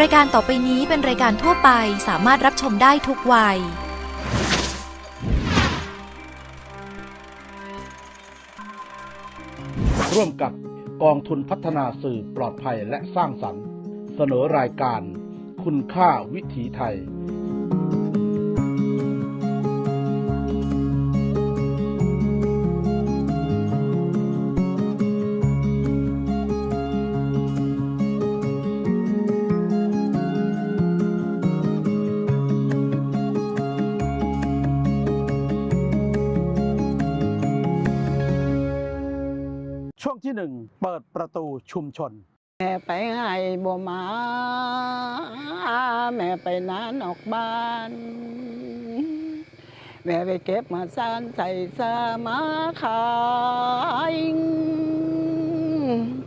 รายการต่อไปนี้เป็นรายการทั่วไปสามารถรับชมได้ทุกวัย ร่วมกับกองทุนพัฒนาสื่อปลอดภัยและสร้างสรรค์ เสนอรายการคุณค่าวิถีไทย ปิดประตูชุมชน แม่ไปให้บ่มา แม่ไปนานออกบ้าน แม่ไปเก็บมาซานใส่ซามาขาย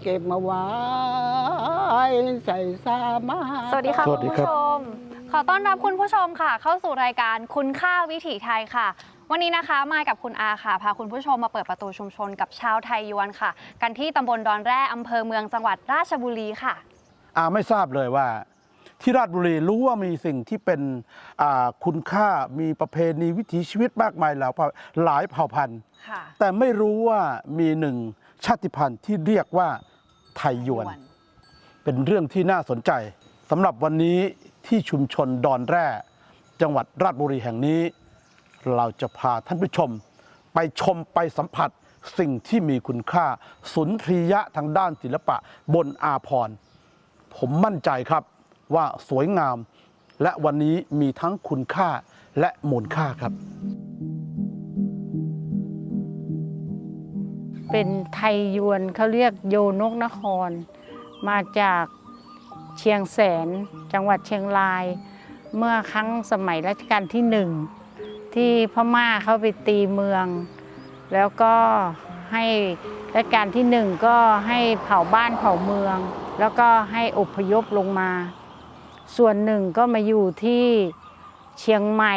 เก็บมาไว้ใส่ซามาสวัสดีค่ะสวัสคุดีณครับผู้ชมขอต้อนรับคุณผู้ชมค่ะ เข้าสู่รายการคุณค่าวิถีไทยค่ะ วันนี้นะคะมากับคุณอาค่ะ พาคุณผู้ชมมาเปิดประตูชุมชนกับชาวไทยยวนค่ะ กันที่ตำบลดอนแร่อำเภอเมืองจังหวัดราชบุรีค่ะ อาไม่ทราบเลยว่า ที่ราชบุรีรู้ว่ามีสิ่งที่เป็นอ่าคุณค่ามีประเพณีวิถีชีวิตมากมายหลายเผ่าหลายเผ่าพันธุ์ ค่ะแต่ไม่รู้ว่ามีหนึ่งชาติพันธุ์ที่เรียกว่าไทยยวน เป็นเรื่องที่น่าสนใจสำหรับวันนี้ที่ชุมชนดอนแร่ จังหวัดราชบุรีแห่งนี้ เราจะพาท่านผู้ชม ไปชมไปสัมผัสสิ่งที่มีคุณค่า สุนทรียะทางด้านศิลปะบนอาพร ผมมั่นใจครับว่าสวยงาม และวันนี้มีทั้งคุณค่าและมูลค่าครับ เป็นไทยยวนเขาเรียกโยนกนคร มาจากเชียงแสนจังหวัดเชียงราย เมื่อครั้งสมัยรัชกาลที่หนึ่ง ที่พม่าเข้าไปตีเมือง แล้วก็ให้รัชกาลที่หนึ่งก็ให้เผาบ้านเผาเมือง แล้วก็ให้อพยพลงมา ส่วนหนึ่งก็มาอยู่ที่เชียงใหม่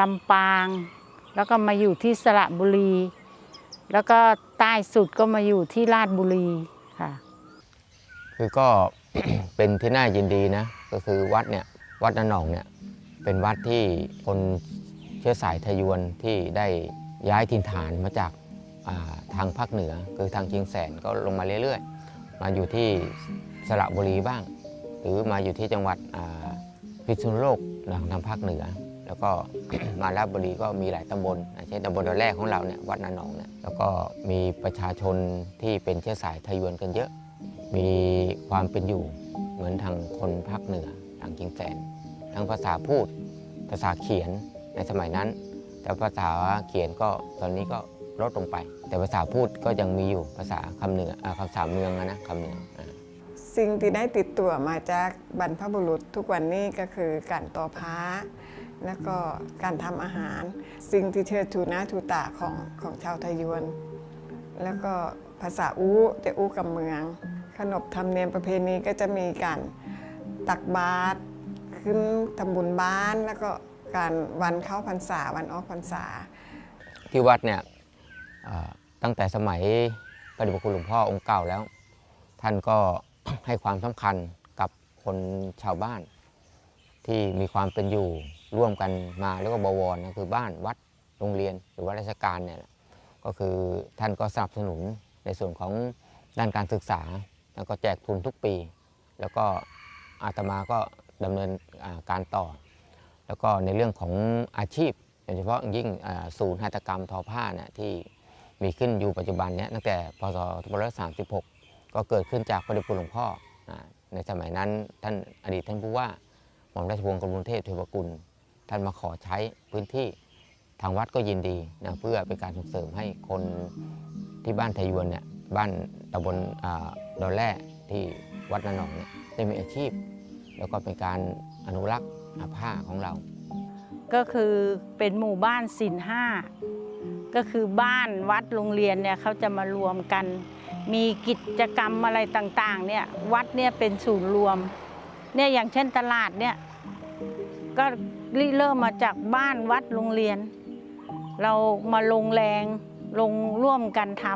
ลำปาง แล้วก็มาอยู่ที่สระบุรี แล้วก็ใต้สุดก็มาอยู่ที่ราชบุรีค่ะ คือก็เป็นที่น่ายินดีนะ ก็คือวัดเนี่ยวัดนนองเนี่ยเป็นวัดที่คน เชื้อสายไทยยวนที่ได้ย้ายถิ่นฐานมาจากาทางภาคเหนือ คือทางเชียงแสนก็ลงมาเรื่อยๆ มาอยู่ที่สระบุรีบ้าง หรือมาอยู่ที่จังหวัดพิษณุโลกทางภาคเหนือ แล้วก็มาราชบุรีก็มีหลายตำบลเช่นตำบลแรกของเราเนี่ยวัดนาหนองเนี่ยแล้วก็มีประชาชนที่เป็นเชื้อสายไทยยวนกันเยอะ มีความเป็นอยู่เหมือนทางคนภาคเหนือทางจิงแสนทั้งภาษาพูดภาษาเขียน ในสมัยนั้น แต่ภาษาเขียนก็ตอนนี้ก็ลดลงไป แต่ภาษาพูดก็ยังมีอยู่ภาษาคำเหนืออ่าภาษาเมืองนะคำเหนืออสิ่งที่ได้ติดตัวมาจากบรรพบุรุษทุกวันนี้ก็คือการต่อผ้า แล้วก็การทำอาหาร สิ่งที่เชิดชูหน้าชูตาของของชาวไทยยวน แล้วก็ภาษาอู้แต่อู้กับเมือง ขนบธรรมเนียมประเพณีก็จะมีการตักบาตรขึ้นทำบุญบ้านแล้วก็ การวันเข้าพรรษาวันออกพรรษา ที่วัดเนี่ยตั้งแต่สมัยพระเดชพระคุณหลวงพ่อองค์เก่าแล้ว ท่านก็ให้ความสำคัญกับคนชาวบ้าน ที่มีความเป็นอยู่ร่วมกันมาแล้วก็บวรนะคือบ้านวัดโรงเรียนหรือว่าราชการเนี่ยก็คือท่านก็สนับสนุนในส่วนของด้านการศึกษา แล้วก็แจกทุนทุกปี แล้วก็อาตมาก็ดำเนินการต่อ แล้วก็ในเรื่องของอาชีพโดยเฉพาะยิ่งศูนย์หัตถกรรมทอผ้าเนี่ยที่มีขึ้นอยู่ปัจจุบันเนี้ตั้งแต่พศ2536 ก็เกิดขึ้นจากพระเดชพระคุณหลวงพ่อ ในสมัยนั้นท่านอดีตท่านผู้ว่าหม่อมราชวงศ์กรุงเทพเทวกุล ท่านมาขอใช้พื้นที่ทางวัดก็ยินดีนะเพื่อเป็นการส่งเสริมให้คนที่บ้านไทยยวนเนี่ยบ้านตำบลดอนแร่ที่วัดนนองเนี่ยได้มีอาชีพ แล้วก็เป็นการอนุรักษ์ ผ้าของเรา ก็คือเป็นหมู่บ้านศิลห้าก็คือบ้านวัดโรงเรียนเนี่ยเขาจะมารวมกัน มีกิจกรรมอะไรต่างๆเนี่ยวัดเนี่ยเป็นศูนย์รวมเนี่ยอย่างเช่นตลาดเนี่ยก็ริเริ่มมาจากบ้านวัดโรงเรียน เรามาลงแรงลงร่วมกันท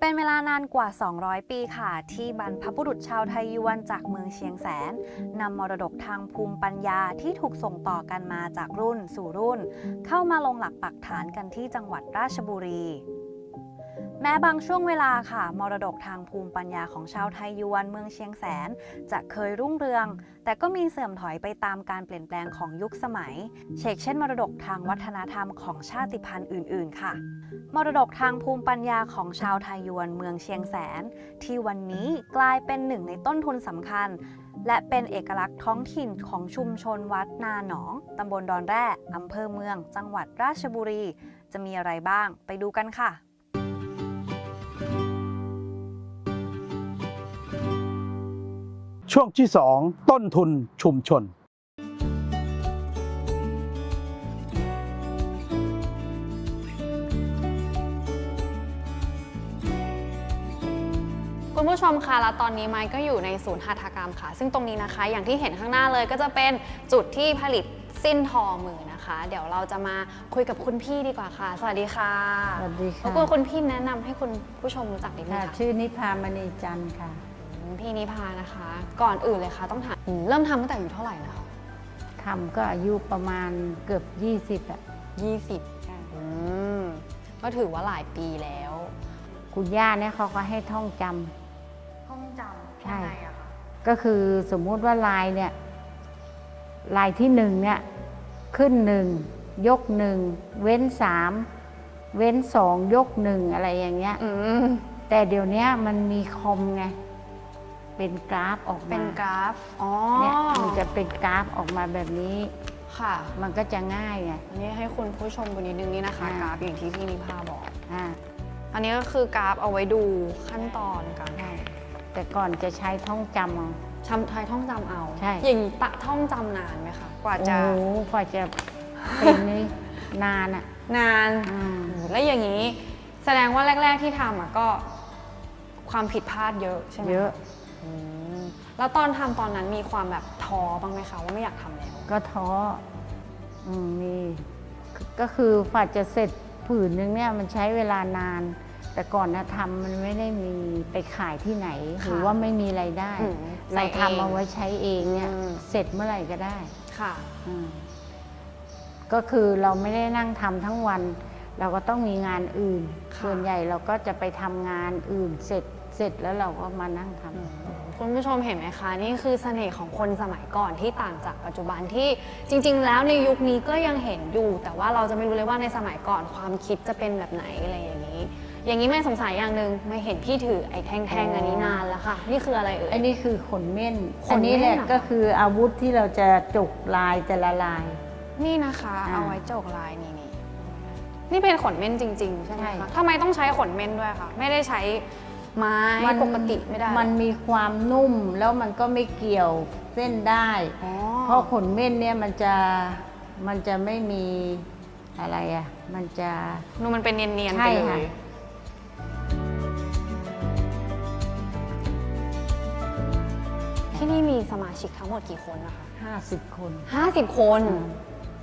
เป็นเวลานานกว่า 200 ปีค่ะ ที่บรรพบุรุษชาวไทยยวนจากเมืองเชียงแสนนำมรดกทางภูมิปัญญาที่ถูกส่งต่อกันมาจากรุ่นสู่รุ่น เข้ามาลงหลักปักฐานกันที่จังหวัดราชบุรี ม้บางช่วงเวลาค่ะ มรดกทางภูมิปัญญาของชาวไทยยวนเมืองเชียงแสน จะเคยรุ่งเรือง แต่ก็มีเสื่อมถอยไปตามการเปลี่ยนแปลงของยุคสมัย เชกเช่น มรดกทางวัฒนธรรมของชาติพันธุ์อื่น ๆ ค่ะ มรดกทางภูมิปัญญาของชาวไทยยวนเมืองเชียงแสน ที่วันนี้กลายเป็นหนึ่งในต้นทุนสำคัญ และเป็นเอกลักษณ์ท้องถิ่นของชุมชนวัดนาหนองตำบลดอนแร่อำเภอเมือง จังหวัดราชบุรี จะมีอะไรบ้าง ไปดูกันค่ะ ช่วงที่ 2 ต้นทุนชุมชน คุณผู้ชมคะแล้วตอนนี้ไม้ก็อยู่ในศูนย์หัตถกรรมค่ะ ซึ่งตรงนี้นะคะ อย่างที่เห็นข้างหน้าเลยก็จะเป็นจุดที่ผลิตสิ้นทอมือนะคะ เดี๋ยวเราจะมาคุยกับคุณพี่ดีกว่าค่ะ สวัสดีค่ะสวัสดีรค่ะบกวนคุณพี่แนะนำให้คุณผู้ชมรู้จักนิดนึงค่ะ ค่ะชื่อนิพามณีจันทร์ค่ะอืม พี่นิพานะคะ ก่อนอื่นเลยค่ะต้องถามอืมเริ่มทำตั้งแต่อายู่เท่าไหร่นะคะทำก็อายุประมาณเกือบ 20อะ20อืมก็ถือว่าหลายปีแล้ว คุณย่าเนี่ยเขาก็ให้ท่องจำห้องจำใช่ยังไงอะคะก็คือสมมุติว่าลายเนี่ย ลายที่หนึ่งเนี่ย ขึ้นหนึ่งยกหนึ่งเว้นสามเว้นสองยกหนึ่งอะไรอย่างเงี้ย อืมแต่เดี๋ยวเนี้ยมันมีคอมไง เป็นกราฟออกมาเป็นกราฟ อ๋อเนี่ยมันจะเป็นกราฟออกมาแบบนี้ ค่ะ มันก็จะง่ายไง อันนี้ให้คุณผู้ชมดูนิดนึงนี่นะคะ อ่า กราฟอย่างที่พี่นิพาบอก อ่าอันนี้ก็คือกราฟเอาไว้ดูขั้นตอนการใช่แต่ก่อนจะใช้ท่องจำเอา ทำไทยท่องจำเอาใช่ อย่างนี้ตะท่องจำนานไหมคะ กว่าจะ โอ้โหกว่าจะเป็นนี่ นานอะนาน อืมแล้วอย่างนี้ แสดงว่าแรก ๆที่ทำอะก็ ความผิดพลาดเยอะใช่ไหมคเยอะอืม แล้วตอนทำตอนนั้นมีความแบบท้อบ้างไหมคะว่าไม่อยากทำแล้ว ก็ท้ออืมมีก็คือฝ่าจะเสร็จผืนนึงเนี่ยมันใช้เวลานาน แต่ก่อนนะทำมันไม่ได้มีไปขายที่ไหน หรือว่าไม่มีไรายได้อืมเราใส่เองทำเอาไว้ใช้เองเนี่ยอืมเสร็จเมื่อไหร่ก็ได้ค่ะอืมก็คือเราไม่ได้นั่งทำทั้งวัน เราก็ต้องมีงานอื่นค่ะส่วนใหญ่เราก็จะไปทำงานอื่น เสร็จเสร็จแล้วเราก็มานั่งทำ คุณผู้ชมเห็นไหมคะ นี่คือเสน่ห์ของคนสมัยก่อนที่ต่างจากปัจจุบันที่จริง ๆ แล้วในยุคนี้ก็ยังเห็นอยู่ แต่ว่าเราจะไม่รู้เลยว่าในสมัยก่อนความคิดจะเป็นแบบไหนอะไรอย่างนี้ อย่างนี้ไม่สงสัยอย่างหนึ่งไม่เห็นพี่ถือไอ้แท่งๆอันนี้นานแล้วค่ะ นี่คืออะไรเอ่ย อันนี้คือขนเม่นขนเม่นอันี้แหละเหรอคะก็คืออาวุธที่เราจะจกลายแต่ละลาย นี่นะคะ อ่าเอาไว้โจกลายนี่นี่นี่เป็นขนเม่นจริง ๆ ใช่ไหมใช่ คะทำไมต้องใช้ขนเม่นด้วยคะไม่ได้ใช้ ไม้ปกติไม่ได้ มันมีความนุ่มแล้วมันก็ไม่เกี่ยวเส้นได้อ๋อเพราะขนเม่นเนี่ยมันจะมันจะไม่มีอะไรอะ มันจะดูมันเป็นเนียนๆใช่ไปเลค่ะยที่นี่มีสมาชิกทั้งหมดกี่คนนะคะ 50 คน 50 คน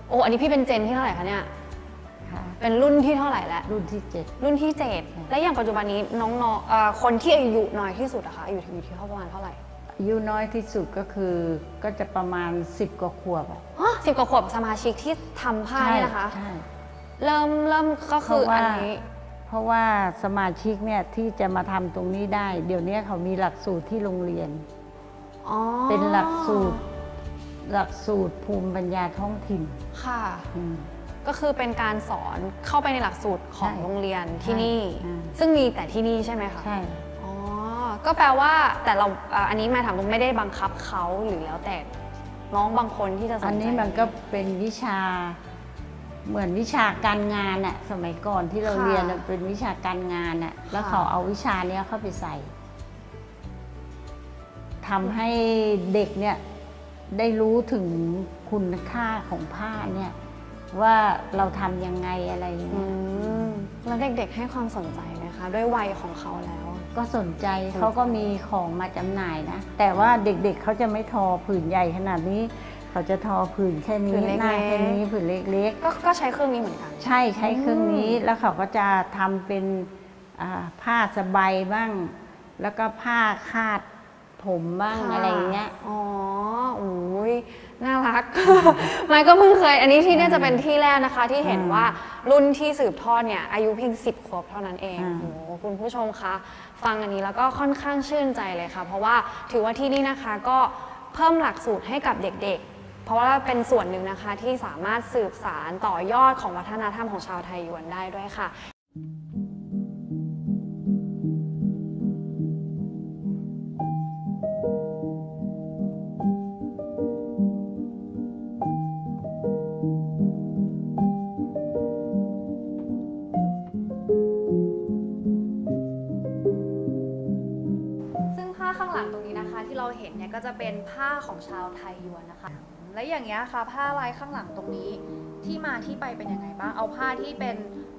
โอ้ อันนี้พี่เป็นเจนที่เท่าไหร่คะเนี่ยค่ะ เป็นรุ่นที่เท่าไหร่แล้ว รุ่นที่รุ่นที่ 7 และอย่างปัจจุบันนี้น้องๆเอ่อคนที่อายุน้อยที่สุดอะคะอยู่ที่อยู่ที่ประมาณเท่าไหร่7อายุน้อยที่สุดก็คือก็จะประมาณ 10 กว่าขวบอะสิบกว่าขวบสมาชิกที่ทำผ้าเนี่ยนะคะ ใช่ เริ่มเริ่มก็เพคือราะว่า อันนี้ เพราะว่าสมาชิกเนี่ยที่จะมาทำตรงนี้ได้ เดี๋ยวนี้เขามีหลักสูตรที่โรงเรียน อ๋อเป็นหลักสูตร หลักสูตรภูมิปัญญาท้องถิ่นค่ะ อืม ก็คือเป็นการสอนเข้าไปในหลักสูตรของใช่โรงเรียนที่นี่ อ่า ซึ่งมีแต่ที่นี่ใช่ไหมคะ ใช่ อ๋อ ก็แปลว่าแต่เราอ่าอันนี้หมายถามว่าไม่ได้บังคับเขาหรือแล้วแต่น้องบางคนที่จะสนใจอันนี้มันก็เป็นวิชาเหมือนวิชาการงานอะสมัยก่อนที่เราเรียนอะเป็นวิชาการงานอะแล้วเขาเอาวิชาเนี้ยเข้าไปใส่ทำให้เด็กเนี่ยได้รู้ถึงคุณค่าของผ้าเนี่ย ว่าเราทำยังไงอะไรอย่างอืเงี้ยมแล้วเด็กๆให้ความสนใจไหมคะ ด้วยวัยของเขาแล้ว ก็สนใจเขาก็มีของมาจำหน่ายนะ แต่ว่าเด็กๆเขาจะไม่ทอผืนใหญ่ขนาดนี้ เขาจะทอผืนแค่ผืนี้นเล็กๆ หน้าแค่นี้ผืนเล็กก็ก็ใช้เครื่องนี้เหมือนกัน ๆ ใช่ใช้เครื่องนี้แล้วเขาก็จะทำเป็นอ่าผ้าสบายบ้าง แล้วก็ผ้าคาดผมบ้างค่ะอะไรอย่างเงี้ย อ๋อโอ้ย น่ารักไม่ก็เพิ่งเคย อันนี้ที่น่าจะเป็นที่แรกนะคะ ที่เห็นอืมว่ารุ่นที่สืบทอดเนี่ยอายุเพียง 10 ขวบเท่านั้นเองอืมโอ้โหคุณผู้ชมคะ ฟังอันนี้แล้วก็ค่อนข้างชื่นใจเลยค่ะ เพราะว่าถือว่าที่นี่นะคะก็เพิ่มหลักสูตรให้กับเด็กๆ เพราะว่าเป็นส่วนหนึ่งนะคะที่สามารถสืบสารต่อยอดของวัฒนธรรมของชาวไทยยวนได้ด้วยค่ะ ก็จะเป็นผ้าของชาวไทยยวนนะคะ และอย่างเงี้ยค่ะผ้าลายข้างหลังตรงนี้ที่มาที่ไปเป็นยังไงบ้าง เอาผ้าที่เป็น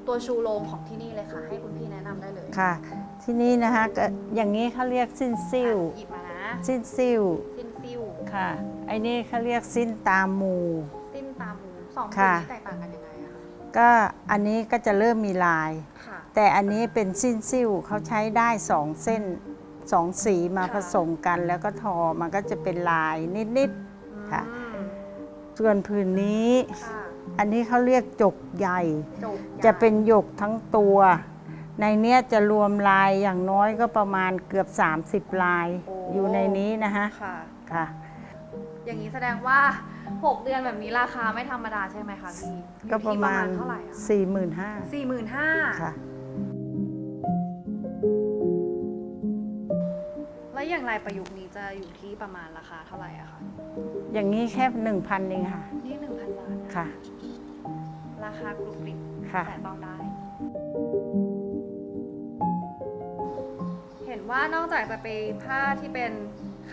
ตัวชูโรงของที่นี่เลยค่ะ ให้คุณพี่แนะนำได้เลยค่ะ ที่นี่นะคะก็อย่างนี้เขาเรียกสิ้นซิ่วหยิบมานะสิ้นซิ่วสิ้นซิ่วค่ะไอ้นี่เขาเรียกสิ้นตามหมู สิ้นตามูสองค่ะสีนี้แตกต่างกันยังไงอะคะก็อันนี้ก็จะเริ่มมีลาย ค่ะแต่อันนี้เป็นสิ้นซิ่วเขาใช้ได้สองเส้น สองสีมาค่ะผสมกันแล้วก็ทอมันก็จะเป็นลายนิดค่ะอืมๆส่วนผืนนี้ค่ะอันนี้เขาเรียกจกใหญ่จบจะเป็นหยกทั้งตัว ในเนี้ยจะรวมลายอย่างน้อยก็ประมาณเกือบ 30 ลายอยู่ในนี้นะฮะค่ะค่ะอย่างนี้แสดงว่า 6 เดือนแบบนี้ราคาไม่ธรรมดาใช่ไหมคะพี่อยู่ก็ที่ประมาณเท่าไหร่อะ45,000สี่หมื่นห้าค่ะ แล้วอย่างลายประยุกต์นี้จะอยู่ที่ประมาณราคาเท่าไหร่อะคะอย่างนี้แค่1,000เองค่ะ นี่หนึ่งพันบาทนะค่ะ ราคากรุบกริบค่ะ แต่ต้องได้ เห็นว่านอกจากจะไปผ้าที่เป็น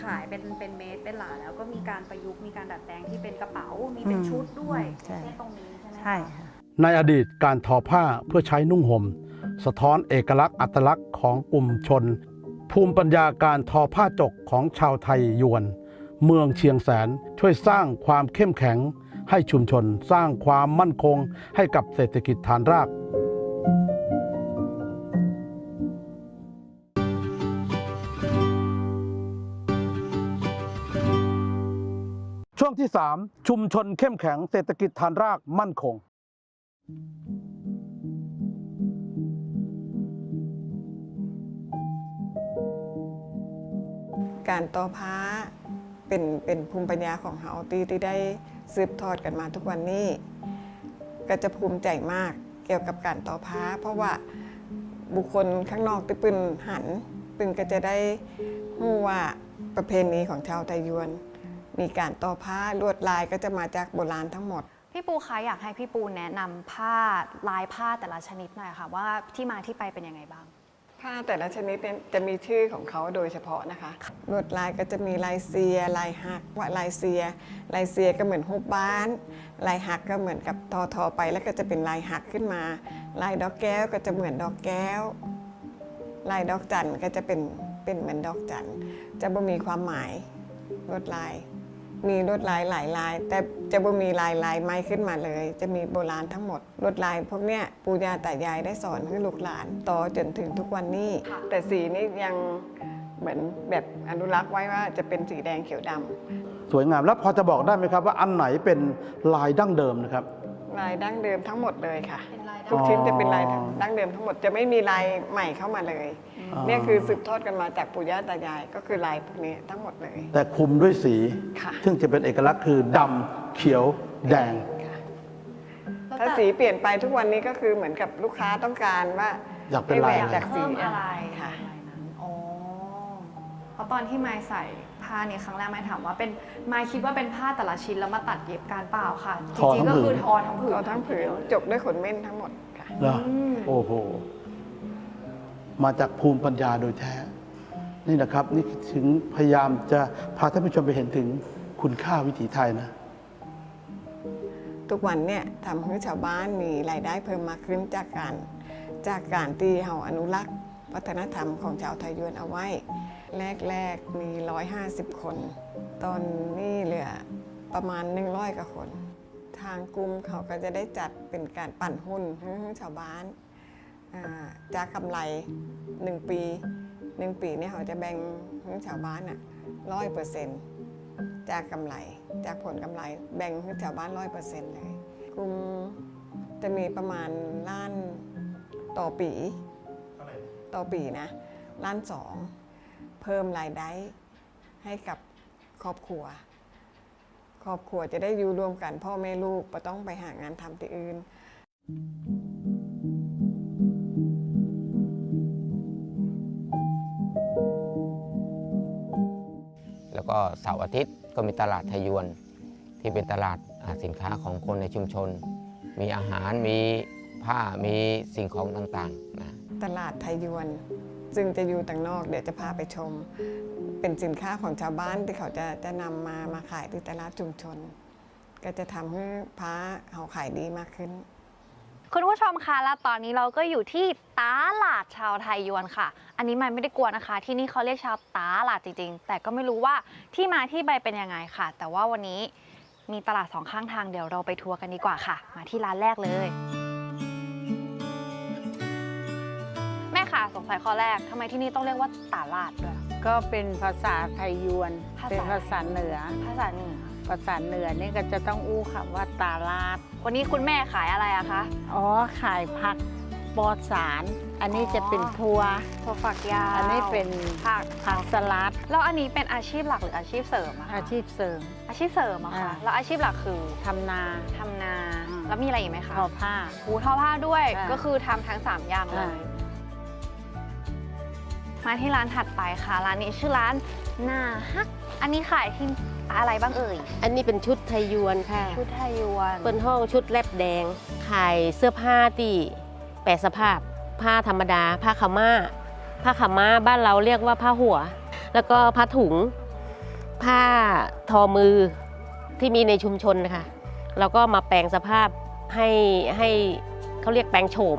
ขายเป็นเป็นเมตรเป็นหลาแล้วก็มีการประยุกต์มีการดัดแปลงที่เป็นกระเป๋ามีเป็นอืมชุดด้วยใช่ เช่นตรงนี้ใช่ไหมคะ ใช่ค่ะ ในอดีตการทอผ้าเพื่อใช้นุ่งห่มสะท้อนเอกลักษณ์อัตลักษณ์ของกลุ่มชน ภูมิปัญญาการทอผ้าจกของชาวไทยยวน เมืองเชียงแสนช่วยสร้างความเข้มแข็งให้ชุมชนสร้างความมั่นคงให้กับเศรษฐกิจฐานราก ช่วงที่ 3 ชุมชนเข้มแข็งเศรษฐกิจฐานรากมั่นคง การต่อผ้าเป็นเป็นภูมิปัญญาของเฮาตีที่ได้สืบทอดกันมาทุกวันนี้ ก็จะภูมิใจมากเกี่ยวกับการต่อผ้า เพราะว่าบุคคลข้างนอกที่ปึนหันปึนก็จะได้รู้ว่าประเพณีของชาวไทยยวน มีการต่อผ้าลวดลายก็จะมาจากโบราณทั้งหมดพี่ปูคะอยากให้พี่ปูแนะนำผ้าลายผ้าแต่ละชนิดหน่อยค่ะ ว่าที่มาที่ไปเป็นยังไงบ้าง ผ้าแต่ละชนิดเนี่ยจะมีชื่อของเขาโดยเฉพาะนะคะลวดลายก็จะมีลายเซีย ลายหักว่าลายเซีย ลายเซียก็เหมือนฮุบบ้าน ลายหักก็เหมือนกับทอทอไปแล้วก็จะเป็นลายหักขึ้นมา ลายดอกแก้วก็จะเหมือนดอกแก้ว ลายดอกจันก็จะเป็นเป็นเหมือนดอกจันจะบ่มีความหมายลวดลาย มีลวดลายหลายลาย แต่จะบ่มีลายลายไม้ขึ้นมาเลย จะมีโบราณทั้งหมดลวดลายพวกเนี้ยปู่ย่าตายายได้สอนให้ลูกหลานต่อจนถึงทุกวันนี้ค่ะแต่สีนี่ยังเหมือนแบบอนุรักษ์ไว้ว่าจะเป็นสีแดงเขียวดำสวยงาม แล้วพอจะบอกได้ไหมครับว่าอันไหนเป็นลายดั้งเดิมนะครับ ลายดั้งเดิมทั้งหมดเลยค่ะเป็นลายทุกชิ้นจะเป็นลายอ๋อดั้งเดิมทั้งหมดจะไม่มีลายใหม่เข้ามาเลย เนี่ยคือสืบทอดกันมาจากปู่ย่าตายาย ก็คือลายพวกนี้ทั้งหมดเลย แต่คุมด้วยสี ค่ะ ซึ่งจะเป็นเอกลักษณ์คือดำเขียวแดง แล้วถ้าแต่สีเปลี่ยนไปทุกวันนี้ก็คือเหมือนกับลูกค้าต้องการว่าอยากเป็นให้แหวลายกอะไรจากสีเพิ่มอะไรค่ะ อะไรนั้นอ๋อเพราะตอนที่ไม้ใส่ผ้าเนี่ยครั้งแรกไม้ถามว่าเป็นไม้คิดว่าเป็นผ้าแต่ละชิ้นแล้วมาตัดเย็บการเปล่าค่ะ จทอริทั้งงๆก็ผืน คือทอทั้งผืนตัวทั้งผืนจบด้วยขนเม่นทั้งหมดค่ะ เหรอโอ้โห มาจากภูมิปัญญาโดยแท้ นี่นะครับ นี่ถึงพยายามจะพาท่านผู้ชมไปเห็นถึงคุณค่าวิถีไทยนะ ทุกวันเนี่ยทำให้ชาวบ้านมีรายได้เพิ่มมากขึ้นจากการจากการที่เราอนุรักษ์ วัฒนธรรมของชาวไทยยวนเอาไว้ แรกๆมี 150 คน ตอนนี้เหลือประมาณ 100กว่าคน ทางกลุ่มเขาก็จะได้จัดเป็นการปั่นหุ้นให้ชาวบ้าน จากกำไร 1 ปี 1 ปีเนี่ยเขาจะแบ่งให้ชาวบ้านอะร้อยเปอร์เซ็นต์จากกำไร จากผลกำไรแบ่งให้ชาวบ้านร้อยเปอร์เซ็นต์เลยกลุ่มจะมีประมาณล้านต่อปีต่อปีนะล้านสองเพิ่มรายได้ให้กับครอบครัว ครอบครัวจะได้อยู่รวมกันพ่อแม่ลูกไม่ต้องไปหางานทำที่อื่น ก็เสาร์อาทิตย์ก็มีตลาดไทยยวน ที่เป็นตลาดสินค้าของคนในชุมชน มีอาหารมีผ้ามีสิ่งของต่างๆนะตลาดไทยวนซึ่งจะอยู่ต่างนอกเดี๋ยวจะพาไปชม เป็นสินค้าของชาวบ้านที่เขาจะจะนำมามาขายที่ตลาดชุมชน ก็จะทำให้พ้าเขาขายดีมากขึ้น คุณผู้ชมคะแล้วตอนนี้เราก็อยู่ที่ตลาดชาวไทยยวนค่ะ อันนี้มันไม่ได้กลัวนะคะ ที่นี่เขาเรียกชาวตลาดจริงๆ แต่ก็ไม่รู้ว่าที่มาที่ไปเป็นยังไงค่ะ แต่ว่าวันนี้มีตลาดสองข้างทางเดี๋ยวเราไปทัวร์กันดีกว่าค่ะ มาที่ร้านแรกเลย แม่ค่ะสงสัยข้อแรกทำไมที่นี่ต้องเรียกว่าตลาดด้วย ก็เป็นภาษาไทยยวน ภาษา เป็นภาษาเหนือ ภาษาเหนือ ภาษาเหนือนี่ก็จะต้องอู้คำว่าตาลาด วันนี้คุณแม่ขายอะไรอะคะ อ๋อ ขายผักปลอดสาร อันนี้อ๋อจะเป็นทัวถั่วฝักยาวอันนี้เป็นผักผักสลัด แล้วอันนี้เป็นอาชีพหลักหรืออาชีพเสริมอะคะอาชีพเสริม อาชีพเสริมอะค่ะ อ่า แล้วอาชีพหลักคือทำนา ทำนา อืม แล้วมีอะไรอีกไหมคะทอผ้า หูทอผ้าด้วย อ่าก็คือทำทั้ง3อย่างเลอ่า ย มาที่ร้านถัดไปค่ะ ร้านนี้ชื่อร้านนาฮัก อันนี้ขายที่ อะไรบ้างเอ่ย อันนี้เป็นชุดไทยยวนค่ะ ชุดไทยยวนเปิ้นห้องชุดแลบแดง ขายเสื้อผ้าที่แปรสภาพ ผ้าธรรมดา ผ้าขาวม่าผ้าขาวม่าบ้านเราเรียกว่าผ้าหัว แล้วก็ผ้าถุง ผ้าทอมือที่มีในชุมชนนะคะเราก็มาแปลงสภาพให้ให้เขาเรียกแปลงโฉม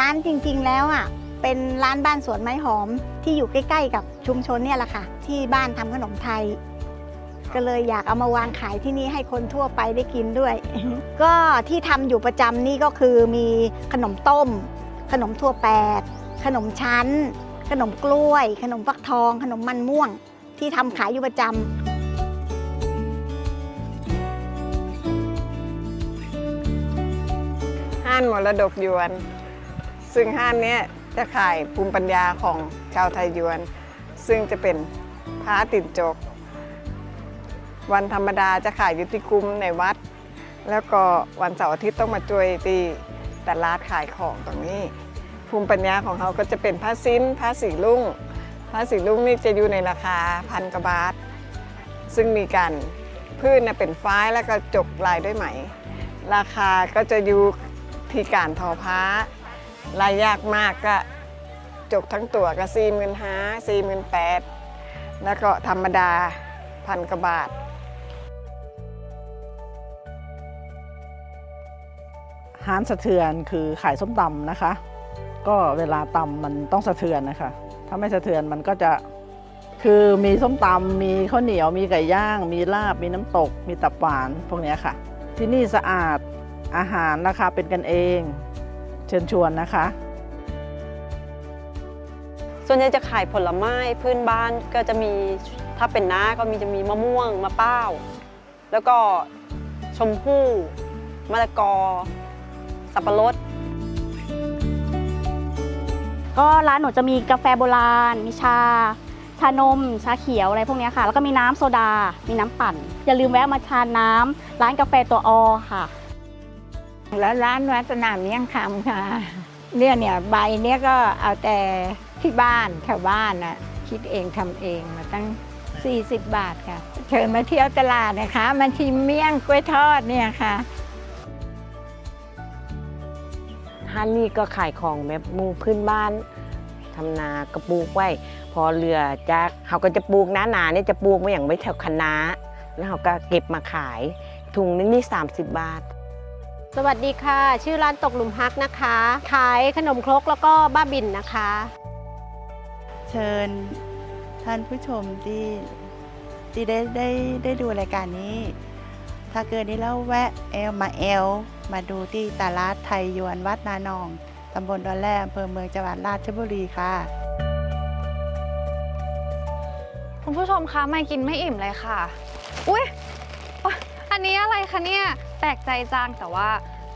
ร้านจริงๆแล้วอะเป็นร้านบ้านสวนไม้หอมที่อยู่ใกล้ ๆ กับ ชุมชนเนี่ยแหละค่ะ ที่บ้านทำขนมไทย ก็เลยอยากเอามาวางขายที่นี่ให้คนทั่วไปได้กินด้วย ก็ที่ทำอยู่ประจำนี่ก็คือมีขนมต้ม ขนมทั่วแปด ขนมชั้น ขนมกล้วย ขนมฟักทอง ขนมมันม่วง ที่ทำขายอยู่ประจำห้านมรดกยวน ซึ่งห้านเนี้ยจะขายภูมิปัญญาของชาวไทยยวน ซึ่งจะเป็นผ้าติดจก วันธรรมดาจะขายอยุติกุมในวัด แล้วก็วันเสาร์อาทิตย์ต้องมาช่วยตีตลาดขายของตรงนี้ ภูมิปัญญาของเขาก็จะเป็นผ้าสิ้นผ้าสีลุ่งผ้าสีลุ่งนี่จะอยู่ในราคาพันกว่าบาท ซึ่งมีการพื้นนเป็นฝ้ายแล้วก็จกลายด้วยไหม ราคาก็จะอยู่ที่การทอผ้ารายยากมากก็ จกทั้งตัวก็สี่หมื่นห้าสี่หมื่นแปดแล้วก็ธรรมดาพันกว่าบาท หานสะเทือนคือขายส้มตำนะคะ ก็เวลาตำมันต้องสะเทือนนะคะ ถ้าไม่สะเทือนมันก็จะคือมีส้มตำมีข้าวเหนียวมีไก่ย่าง มีลาบมีน้ำตก มีตับหวานพวกนี้ค่ะ ที่นี่สะอาดอาหารราคาเป็นกันเอง เชิญชวนนะคะ ส่วนใหญ่จะขายผลไม้พื้นบ้านก็จะมีถ้าเป็นน้าก็มีจะมีมะม่วงมะเป้า แล้วก็ชมพู่มะละกอ สับปะรด ก็ร้านหนูจะมีกาแฟโบราณ มีชา ชานม ชาเขียวอะไรพวกเนี้ยค่ะ แล้วก็มีน้ำโซดา มีน้ำปั่น อย่าลืมแวะมาทานน้ำร้านกาแฟตัวอค่ะ แล้วร้านวัฒนาเมี่ยงคำค่ะ เนี่ยเนี่ยใบเนี้ยก็เอาแต่ ที่บ้านแถวบ้านน่ะคิดเองทำเองมาตั้ง 40 บาทค่ะ เชิญมาเที่ยวตลาดนะคะมาชิมเมี่ยงกล้วยทอดเนี่ยค่ะฮันนี่ก็ขายของแบบหมูพื้นบ้านทำนากระปลูกไว้ พอเรือจะเขาก็จะปลูกหน้าหนาเนี่ยจะปลูกไว้อย่างไว้แถวคะน้าแล้วเขาก็เก็บมาขายถุงนึงนี่ 30 บาท สวัสดีค่ะ ชื่อร้านตกหลุมฮักนะคะ ขายขนมครกแล้วก็บ้าบินนะคะ เชิญท่านผู้ชมที่ที่ได้ได้ได้ดูรายการนี้ ถ้าเกิดนี้แล้วแวะเอลมาเอลมาดูที่ตลาดไทยยวนวัดนานองตำบลดอนแร่อำเภอเมืองจังหวัดราชบุรีค่ะ คุณผู้ชมคะไม่กินไม่อิ่มเลยค่ะ อุ๊ย อันนี้อะไรคะเนี่ย แปลกใจจังแต่ว่า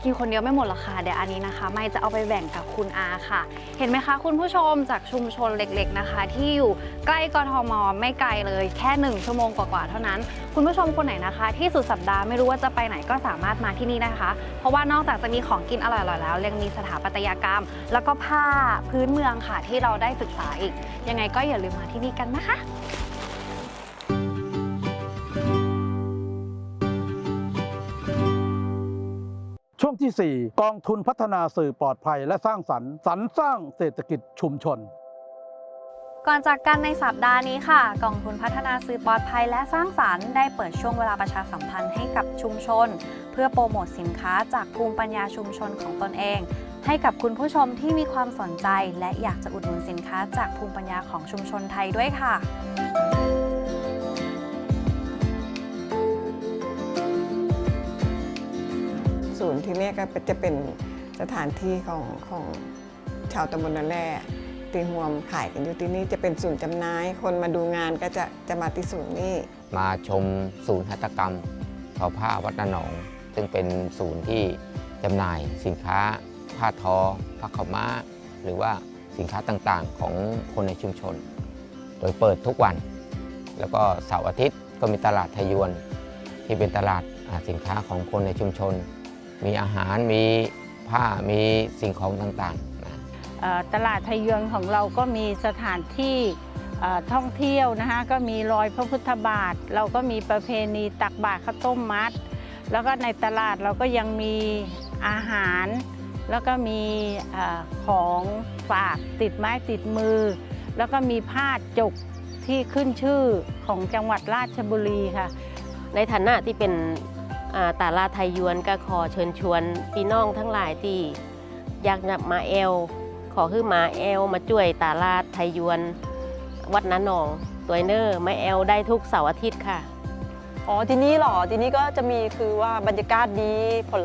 กินคนเดียวไม่หมดหรอกค่ะเดี๋ยวอันนี้นะคะ ไม่จะเอาไปแบ่งกับคุณอาค่ะ เห็นไหมคะคุณผู้ชมจากชุมชนเล็กๆนะคะ ที่อยู่ใกล้กทมไม่ไกลเลยแค่หนึ่งชั่วโมงกว่าๆเท่านั้น คุณผู้ชมคนไหนนะคะ ที่สุดสัปดาห์ไม่รู้ว่าจะไปไหนก็สามารถมาที่นี่นะคะ เพราะว่านอกจากจะมีของกินอร่อยๆแล้วยังมีสถาปัตยกรรม แล้วก็ผ้าพื้นเมืองค่ะที่เราได้ศึกษาอีก ยังไงก็อย่าลืมมาที่นี่กันนะคะ ที่ 4 กองทุนพัฒนาสื่อปลอดภัยและสร้างสรรค์สรรสร้างเศรษฐกิจชุมชน ก่อนจากกันในสัปดาห์นี้ค่ะ กองทุนพัฒนาสื่อปลอดภัยและสร้างสารรค์ได้เปิดช่วงเวลาประชาสัมพันธ์ให้กับชุมชน เพื่อโปรโมทสินค้าจากภูมิปัญญาชุมชนของตนเอง ให้กับคุณผู้ชมที่มีความสนใจ และอยากจะอุดหนุนสินค้าจากภูมิปัญญาของชุมชนไทยด้วยค่ะ ที่นี่ก็จะเป็นสถานที่ของของชาวตำบลนาแร่ตีหวมขายกันอยู่ที่นี่จะเป็นศูนย์จำหน่าย คนมาดูงานก็จะจะมาที่ศูนย์นี่มาชมศูนย์หัตถกรรมทอผ้าวัดนาหนอง ซึ่งเป็นศูนย์ที่จำหน่ายสินค้า ผ้าทอ ผ้าขาวม้า หรือว่าสินค้าต่างๆของคนในชุมชน โดยเปิดทุกวัน แล้วก็เสาร์อาทิตย์ก็มีตลาดไทยยวนที่เป็นตลาดสินค้าของคนในชุมชน มีอาหารมีผ้ามีสิ่งของต่างๆนะเอ่อตลาดไทยยวนของเราก็มีสถานที่เอ่อท่องเที่ยวนะคะก็มีรอยพระพุทธบาท เราก็มีประเพณีตักบาตรข้าวต้มมัด แล้วก็ในตลาดเราก็ยังมีอาหาร แล้วก็มีเออของฝากติดไม้ติดมือ แล้วก็มีผ้าจกที่ขึ้นชื่อของจังหวัดราชบุรีค่ะ ในฐานะที่เป็น อ่าลาไทยยวนก็ขอเชิญชวนพี่น้องทั้งหลายที่อยากมาแอล ขอคือมาแอลมาช่วยตาลาไทยยวน วัดนาหนองตัวเนอร์มาแอลได้ทุกเสาร์อาทิตย์ค่ะอ๋อที่นี่เหรอที่นี่ก็จะมีคือว่าบรรยากาศดีผล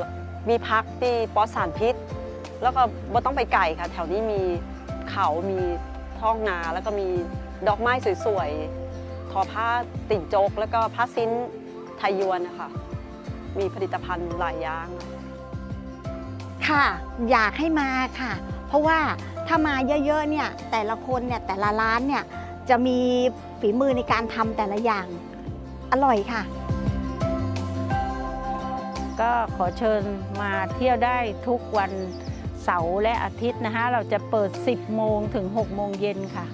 มีพักที่ปลอดสารพิษ แล้วก็บ่ต้องไปไก่ค่ะ แถวนี้มีเขามีท้องนาแล้วก็มีดอกไม้สวยๆทอผ้าติ่งโจก แล้วก็ผ้าซิ้นไทยยวนนะคะ มีผลิตภัณฑ์หลายอย่าง ค่ะอยากให้มาค่ะ เพราะว่าถ้ามาเยอะๆเนี่ยแต่ละคนเนี่ยแต่ละร้านเนี่ยจะมีฝีมือในการทำแต่ละอย่างอร่อยค่ะ ก็ขอเชิญมาเที่ยวได้ทุกวันเสาร์และอาทิตย์นะคะ เราจะเปิด 10 โมงถึง 6 โมงเย็นค่ะ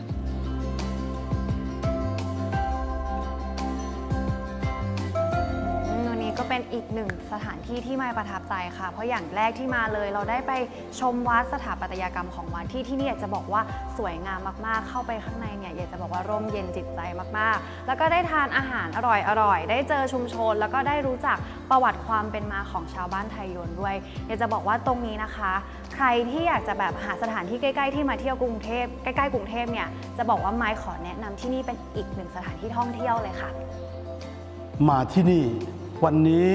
หนึ่งสถานที่ที่ไม่ประทับใจค่ะ เพราะอย่างแรกที่มาเลย เราได้ไปชมวัดสถาปัตยกรรมของวัดที่ที่นี่อยากจะบอกว่าสวยงามมากๆ เข้าไปข้างในเนี่ยอยากจะบอกว่าร่มเย็นจิตใจมากๆ แล้วก็ได้ทานอาหารอร่อยๆได้เจอชุมชน แล้วก็ได้รู้จักประวัติความเป็นมาของชาวบ้านไทยยวนด้วย อยากจะบอกว่าตรงนี้นะคะ ใครที่อยากจะแบบหาสถานที่ใกล้ ๆ ที่มาเที่ยวกรุงเทพใกล้ๆกรุงเทพเนี่ยจะบอกว่าไม้ขอแนะนำที่นี่เป็นอีกหนึ่งสถานที่ท่องเที่ยวเลยค่ะ มาที่นี่วันนี้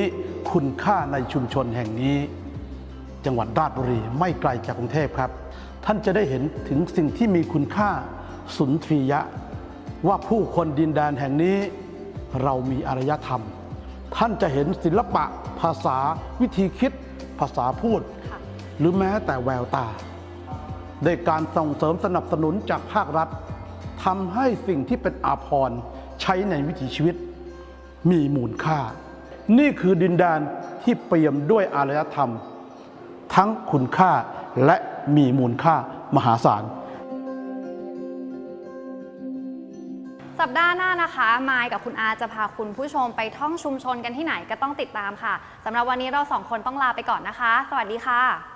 คุณค่าในชุมชนแห่งนี้ จังหวัดราชบุรีไม่ไกลจากกรุงเทพครับ ท่านจะได้เห็นถึงสิ่งที่มีคุณค่าสุนทรียะ ว่าผู้คนดินแดนแห่งนี้เรามีอารยธรรม ท่านจะเห็นศิลปะภาษาวิธีคิด ภาษาพูด หรือแม้แต่แววตาในการส่งเสริมสนับสนุนจากภาครัฐทำให้สิ่งที่เป็นอาภรณ์ใช้ในวิถีชีวิต มีมูลค่า นี่คือดินแดนที่เปี่ยมด้วยอารยธรรม ทั้งคุณค่าและมีมูลค่ามหาศาล สัปดาห์หน้านะคะมายกับคุณอาจะพาคุณผู้ชมไปท่องชุมชนกันที่ไหนก็ต้องติดตามค่ะสำหรับวันนี้เราสองคนต้องลาไปก่อนนะคะ สวัสดีค่ะ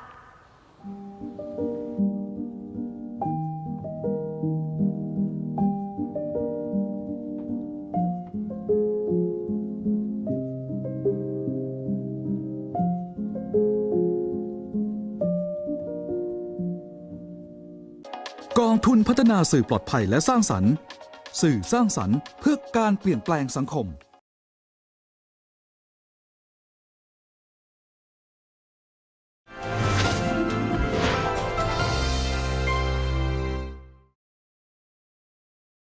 นาสื่อปลอดภัยและสร้างสรรค์ สื่อสร้างสรรค์เพื่อการเปลี่ยนแปลงสังคม